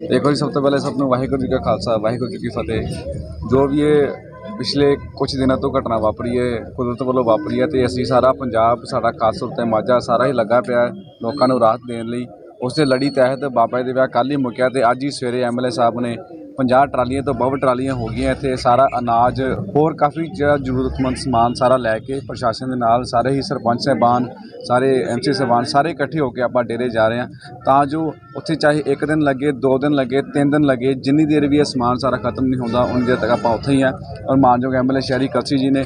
ਦੇਖੋ ਜੀ, ਸਭ ਤੋਂ ਪਹਿਲੇ ਸਭ ਨੂੰ ਵਾਹਿਗੁਰੂ ਜੀ ਕਾ ਖਾਲਸਾ, ਵਾਹਿਗੁਰੂ ਜੀ ਕੀ ਫਤਿਹ। ਜੋ ਵੀ ਇਹ ਪਿਛਲੇ ਕੁਝ ਦਿਨਾਂ ਤੋਂ ਘਟਨਾ ਵਾਪਰੀ ਹੈ, ਕੁਦਰਤ ਵੱਲੋਂ ਵਾਪਰੀ ਹੈ ਤੇ ਅਸੀਂ ਸਾਰਾ ਪੰਜਾਬ, ਸਾਡਾ ਖਾਸ ਤੌਰ ਤੇ ਮਾਝਾ ਸਾਰਾ ਹੀ ਲੱਗਾ ਪਿਆ ਲੋਕਾਂ ਨੂੰ ਰਾਹਤ ਦੇਣ ਲਈ। ਉਸ ਦੇ ਲੜੀ ਤਹਿਤ ਬਾਬਾ ਜੀ ਦੇ ਵਿਆਹ ਕੱਲ੍ਹ ਹੀ ਮੁੱਕਿਆ ਤੇ ਅੱਜ ਹੀ ਸਵੇਰੇ ਐਮਐਲਏ ਸਾਹਿਬ ਨੇ 50 ਟਰਾਲੀਆਂ ਤੋਂ ਬਹੁਤ ਟਰਾਲੀਆਂ ਹੋ ਗਈਆਂ। ਇੱਥੇ ਸਾਰਾ ਅਨਾਜ, ਹੋਰ ਕਾਫੀ ਜਿਹੜਾ ਜ਼ਰੂਰਤਮੰਦ ਸਮਾਨ ਸਾਰਾ ਲੈ ਕੇ ਪ੍ਰਸ਼ਾਸਨ ਦੇ ਨਾਲ ਸਾਰੇ ਹੀ ਸਰਪੰਚ ਸਾਹਿਬਾਨ, ਸਾਰੇ ਐਮਸੀ ਸਾਹਿਬਾਨ ਸਾਰੇ ਇਕੱਠੇ ਹੋ ਕੇ ਆਪਾਂ ਡੇਰੇ ਜਾ ਰਹੇ ਹਾਂ। ਤਾਂ ਜੋ ਉੱਥੇ ਚਾਹੇ ਇੱਕ ਦਿਨ ਲੱਗੇ, ਦੋ ਦਿਨ ਲੱਗੇ, ਤਿੰਨ ਦਿਨ ਲੱਗੇ, ਜਿੰਨੀ ਦੇਰ ਵੀ ਇਹ ਸਮਾਨ ਸਾਰਾ ਖਤਮ ਨਹੀਂ ਹੁੰਦਾ, ਉਨੀ ਦੇਰ ਤੱਕ ਆਪਾਂ ਉੱਥੇ ਹੀ ਆ ਔਰ ਮਾਨਯੋਗ ਐਮਐਲਏ ਸ਼ਹਿਰੀ ਕਲਸੀ ਜੀ ਨੇ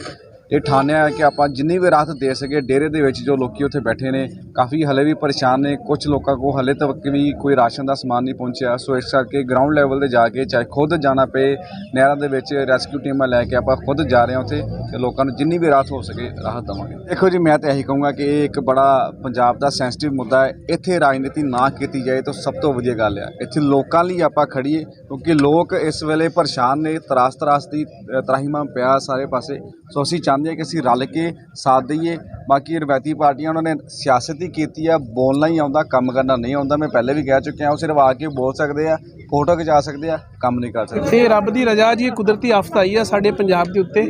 ਇਹ ਠਾਣਿਆ ਹੈ ਕਿ ਆਪਾਂ ਜਿੰਨੀ ਵੀ ਰਾਹਤ ਦੇ ਸਕੇ ਡੇਰੇ ਦੇ ਵਿੱਚ ਜੋ ਲੋਕੀ ਉੱਥੇ ਬੈਠੇ ਨੇ ਕਾਫੀ ਹਲੇ ਵੀ ਪਰੇਸ਼ਾਨ ਨੇ ਕੁਝ ਲੋਕਾਂ ਕੋ ਹਲੇ ਤੱਕ ਵੀ ਕੋਈ ਰਾਸ਼ਨ ਦਾ ਸਮਾਨ ਨਹੀਂ ਪਹੁੰਚਿਆ। ਸੋ ਇਸ ਕਰਕੇ ਗਰਾਊਂਡ ਲੈਵਲ ਤੇ ਜਾ ਕੇ ਚਾਹੇ ਖੁਦ ਜਾਣਾ ਪਏ ਨਹਿਰਾਂ ਦੇ ਵਿੱਚ ਰੈਸਕਿਊ ਟੀਮਾਂ ਲੈ ਕੇ ਆਪਾਂ ਖੁਦ ਜਾ ਰਹੇ ਹਾਂ ਉੱਥੇ ਤੇ ਲੋਕਾਂ ਨੂੰ ਜਿੰਨੀ ਵੀ ਰਾਹਤ ਹੋ ਸਕੇ ਰਾਹਤ ਦੇਵਾਂਗੇ। ਦੇਖੋ ਜੀ ਮੈਂ ਤਾਂ ਇਹੀ ਕਹੂੰਗਾ ਕਿ ਇਹ ਇੱਕ ਬੜਾ ਪੰਜਾਬ ਦਾ ਸੈਂਸਿਟਿਵ ਮੁੱਦਾ ਹੈ। ਇੱਥੇ ਰਾਜਨੀਤੀ ਨਾ ਕੀਤੀ ਜਾਏ ਤਾਂ ਸਭ ਤੋਂ ਵਧੀਆ ਗੱਲ ਹੈ ਇੱਥੇ ਲੋਕਾਂ ਲਈ ਆਪਾਂ ਖੜੀਏ ਕਿਉਂਕਿ ਲੋਕ ਇਸ ਵੇਲੇ ਪਰੇਸ਼ਾਨ ਨੇ ਤਰਾਸ ਤਰਾਸ ਦੀ ਅ, ਤਰਾਹੀਮਾਂ ਪਿਆ ਸਾਰੇ ਪਾਸੇ। ਸੋ ਅਸੀਂ ਚਾਹੁੰਦੇ ਹਾਂ ਕਿ ਅਸੀਂ ਰਲ ਕੇ ਸਾਥ ਦਈਏ। ਬਾਕੀ ਰਵਾਇਤੀ ਪਾਰਟੀਆਂ ਉਹਨਾਂ ਨੇ ਸਿਆਸਤ ਹੀ ਕੀਤੀ ਆ, ਬੋਲਣਾ ਹੀ ਆਉਂਦਾ, ਕੰਮ ਕਰਨਾ ਨਹੀਂ ਆਉਂਦਾ। ਮੈਂ ਪਹਿਲੇ ਵੀ ਕਹਿ ਚੁੱਕਿਆ, ਉਹ ਸਿਰਫ ਆ ਕੇ ਬੋਲ ਸਕਦੇ ਆ, ਫੋਟੋ ਖਿਚਾ ਸਕਦੇ ਆ, ਕੰਮ ਨਹੀਂ ਕਰ ਸਕਦੇ। ਇਹ ਰੱਬ ਦੀ ਰਜ਼ਾ ਜੀ ਕੁਦਰਤੀ ਆਫਤ ਆਈ ਆ ਸਾਡੇ ਪੰਜਾਬ ਦੇ ਉੱਤੇ।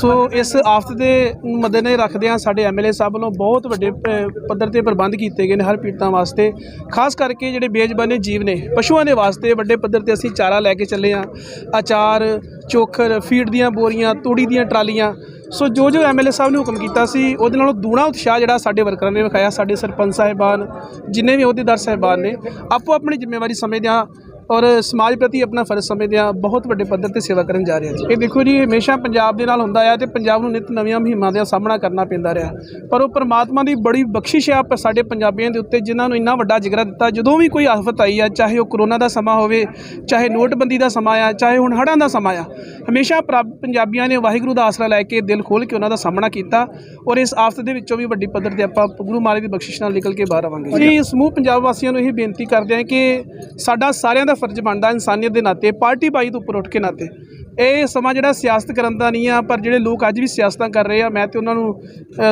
ਸੋ ਇਸ ਆਫਤ ਦੇ ਮੱਦੇਨਜ਼ਰ ਰੱਖਦੇ ਰੱਖਦਿਆਂ ਸਾਡੇ ਐਮਐਲਏ ਸਾਹਿਬ ਵੱਲੋਂ ਬਹੁਤ ਵੱਡੇ ਪੱਧਰ ਤੇ ਪ੍ਰਬੰਧ ਕੀਤੇ ਗਏ ਨੇ ਹਰ ਪੀੜਤਾਂ ਵਾਸਤੇ। ਖਾਸ ਕਰਕੇ ਜਿਹੜੇ ਬੇਜ਼ਬਾਨੇ ਜੀਵ ਨੇ, ਪਸ਼ੂਆਂ ਦੇ ਵਾਸਤੇ ਵੱਡੇ ਪੱਧਰ ਤੇ ਅਸੀਂ ਚਾਰਾ ਲੈ ਕੇ ਚੱਲੇ ਆ ਅਚਾਰ ਚੋਖਰ, ਫੀਡ ਦੀਆਂ ਬੋਰੀਆਂ, ਤੂੜੀ ਦੀਆਂ ਟਰਾਲੀਆਂ ਸੋ ਜੋ ਜੋ ਐਮਐਲਏ ਸਾਹਿਬ ਨੇ ਹੁਕਮ ਕੀਤਾ ਸੀ, ਉਹਦੇ ਨਾਲੋਂ ਦੂਣਾ ਉਤਸ਼ਾਹ ਜਿਹੜਾ ਸਾਡੇ ਵਰਕਰਾਂ ਨੇ ਵਿਖਾਇਆ, ਸਾਡੇ ਸਰਪੰਚ ਸਾਹਿਬਾਨ, ਜਿੰਨੇ ਵੀ ਅਹੁਦੇਦਾਰ ਸਾਹਿਬਾਨ ਨੇ, ਆਪੋ ਆਪਣੀ ਜ਼ਿੰਮੇਵਾਰੀ ਸਮਝਦਿਆਂ ਔਰ ਸਮਾਜ ਪ੍ਰਤੀ ਆਪਣਾ ਫਰਜ਼ ਸਮਝਦਿਆਂ ਬਹੁਤ ਵੱਡੇ ਪੱਧਰ ਤੇ ਸੇਵਾ ਕਰਨ ਜਾ ਰਹੇ ਹਾਂ ਜੀ। ਇਹ ਦੇਖੋ ਜੀ, ਹਮੇਸ਼ਾ ਪੰਜਾਬ ਦੇ ਨਾਲ ਹੁੰਦਾ ਆ ਤੇ ਪੰਜਾਬ ਨੂੰ ਨਿਤ ਨਵੀਆਂ ਮੁਹਿੰਮਾਂ ਦਾ ਸਾਹਮਣਾ ਕਰਨਾ ਪੈਂਦਾ ਰਿਹਾ। ਪਰ ਉਹ ਪਰਮਾਤਮਾ ਦੀ ਬੜੀ ਬਖਸ਼ਿਸ਼ ਆ ਪ- ਸਾਡੇ ਪੰਜਾਬੀਆਂ ਦੇ ਉੱਤੇ, ਜਿਨ੍ਹਾਂ ਨੂੰ ਇੰਨਾ ਵੱਡਾ ਜਿਗਰਾ ਦਿੱਤਾ। ਜਦੋਂ ਵੀ ਕੋਈ ਆਫਤ ਆਈ ਆ, ਚਾਹੇ ਉਹ ਕਰੋਨਾ ਦਾ ਸਮਾਂ ਹੋਵੇ, ਚਾਹੇ ਨੋਟਬੰਦੀ ਦਾ ਸਮਾਂ ਆ, ਚਾਹੇ ਹੁਣ ਹੜ੍ਹਾਂ ਦਾ ਸਮਾਂ ਆ ਹਮੇਸ਼ਾ ਪੰਜਾਬੀਆਂ ਨੇ ਵਾਹਿਗੁਰੂ ਦਾ ਆਸਰਾ ਲੈ ਕੇ ਦਿਲ ਖੋਲ੍ਹ ਕੇ ਉਹਨਾਂ ਦਾ ਸਾਹਮਣਾ ਕੀਤਾ ਔਰ ਇਸ ਆਫਤ ਦੇ ਵਿੱਚੋਂ ਵੀ ਵੱਡੀ ਪੱਧਰ ਤੇ ਆਪਾਂ ਗੁਰੂ ਮਹਾਰਾਜ ਦੀ ਬਖਸ਼ਿਸ਼ ਨਾਲ ਨਿਕਲ ਕੇ ਬਾਹਰ ਆਵਾਂਗੇ। ਜੀ ਸਮੂਹ ਪੰਜਾਬ ਵਾਸੀਆਂ ਨੂੰ ਇਹ ਬੇਨਤੀ ਕਰਦੇ ਹਾਂ ਕਿ ਸਾਡਾ ਸਾਰਿਆਂ ਦਾ ਫਰਜ਼ ਬਣਦਾ ਇਨਸਾਨੀਅਤ ਦੇ ਨਾਤੇ ਪਾਰਟੀ ਬਾਈ ਤੋਂ ਉੱਪਰ ਉੱਠ ਕੇ ਨਾਤੇ। ਇਹ ਸਮਾਂ ਜਿਹੜਾ ਸਿਆਸਤ ਕਰਨ ਦਾ ਨਹੀਂ ਆ ਪਰ ਜਿਹੜੇ ਲੋਕ ਅੱਜ ਵੀ ਸਿਆਸਤਾਂ ਕਰ ਰਹੇ ਆ ਮੈਂ ਤੇ ਉਹਨਾਂ ਨੂੰ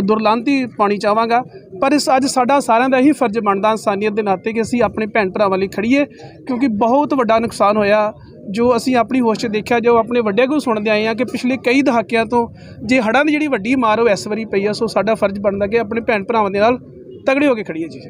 ਦੁਰਲਾਂਤੀ ਪਾਣੀ ਚਾਹਾਂਗਾ। ਪਰ ਇਸ ਅੱਜ ਸਾਡਾ ਸਾਰਿਆਂ ਦਾ ਹੀ ਫਰਜ਼ ਬਣਦਾ ਇਨਸਾਨੀਅਤ ਦੇ ਨਾਤੇ ਕਿ ਅਸੀਂ ਆਪਣੇ ਭੈਣ ਭਰਾਵਾਂ ਲਈ ਖੜੀਏ ਕਿਉਂਕਿ ਬਹੁਤ ਵੱਡਾ ਨੁਕਸਾਨ ਹੋਇਆ ਜੋ ਅਸੀਂ ਆਪਣੀ ਹੋਸ਼ 'ਚ ਦੇਖਿਆ, ਜੋ ਆਪਣੇ ਵੱਡਿਆਂ ਕੋਲ ਸੁਣਦੇ ਆਏ ਆ ਕਿ ਪਿਛਲੇ ਕਈ ਦਹਾਕਿਆਂ ਤੋਂ ਜੇ ਹੜ੍ਹਾਂ ਦੀ ਜਿਹੜੀ ਵੱਡੀ ਮਾਰ ਉਹ ਇਸ ਵਾਰੀ ਪਈ ਆ, ਸੋ ਸਾਡਾ ਫਰਜ਼ ਬਣਦਾ ਕਿ ਆਪਣੇ ਭੈਣ ਭਰਾਵਾਂ ਦੇ ਨਾਲ ਤਗੜੇ ਹੋ ਕੇ ਖੜੀਏ ਜੀ।